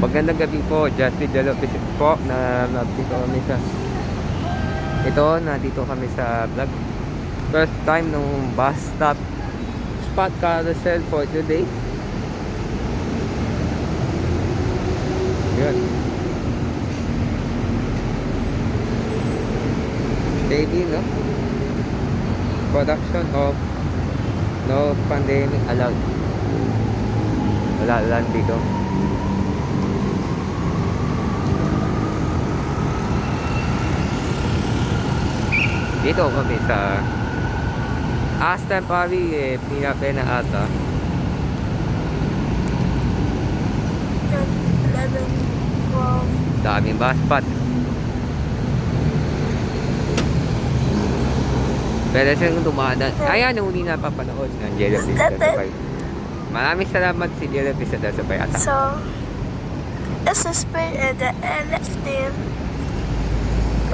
Magandang gabi po, Justin Jalo Visit po na nandito kami sa ito, nandito kami sa vlog. First time nung bus stop spot carousel for today. Yun. Steady no? Production of no pandemic allowed. Wala lang dito dito kami sa Aston Paris eh, pinapena ata 11, 12, daming bus spot Pwede siyang dumadaan. Ayan, huli napapanood ng Jellyfish sa Sabay. Maraming salamat si Jellyfish sa Sabay. At So, this is Spain and the.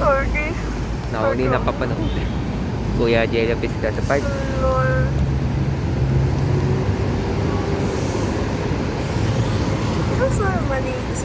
Or the na huli napapanood. Kuya Jellyfish sa Sabay. Lord. Those are maliit.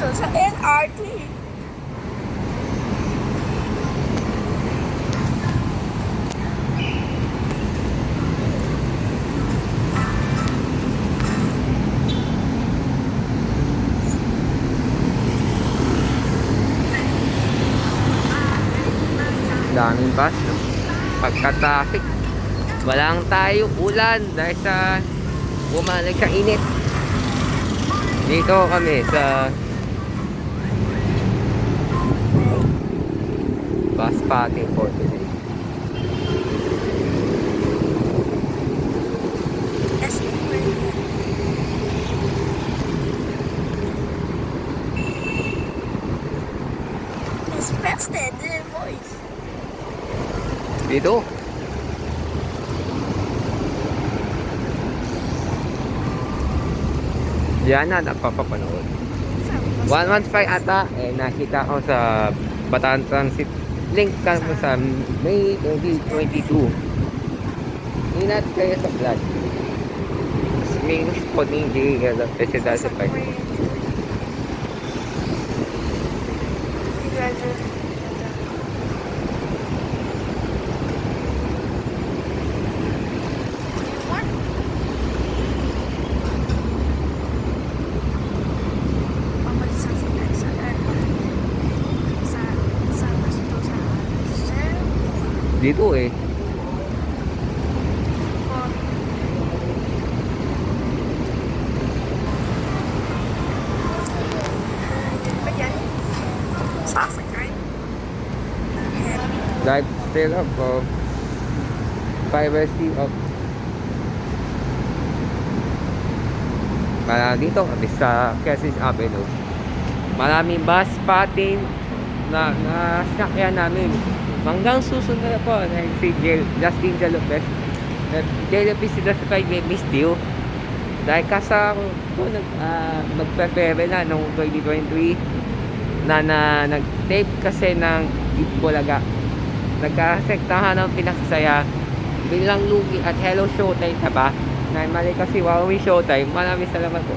Basta sa NRT. daming bus pagka-traffic walang tayo ulan dahil sa umalag sa init dito kami sa bus parking for today at the voice. dito Diyan na napapapanood 115 ata eh nakita ko sa Bataan Transit link ka mo sa May 2022 Inat kayo sa vlog. May spot ni JL Presidente sa Park Dito eh lifestyle of uh, privacy of Para dito sa Quezon Avenue. Maraming bus spotting na nasakyan namin. Hanggang susunod na po na si Jel, Justin Jalopez. Jalopez si Justin may miss you. Dahil kasa ko nag, uh, magpe-pere na noong 2023 na, na nag-tape kasi ng Bulaga nagkasektahan ng pinakasaya bilang lugi at hello showtime na ba na mali kasi Huawei showtime maraming salamat po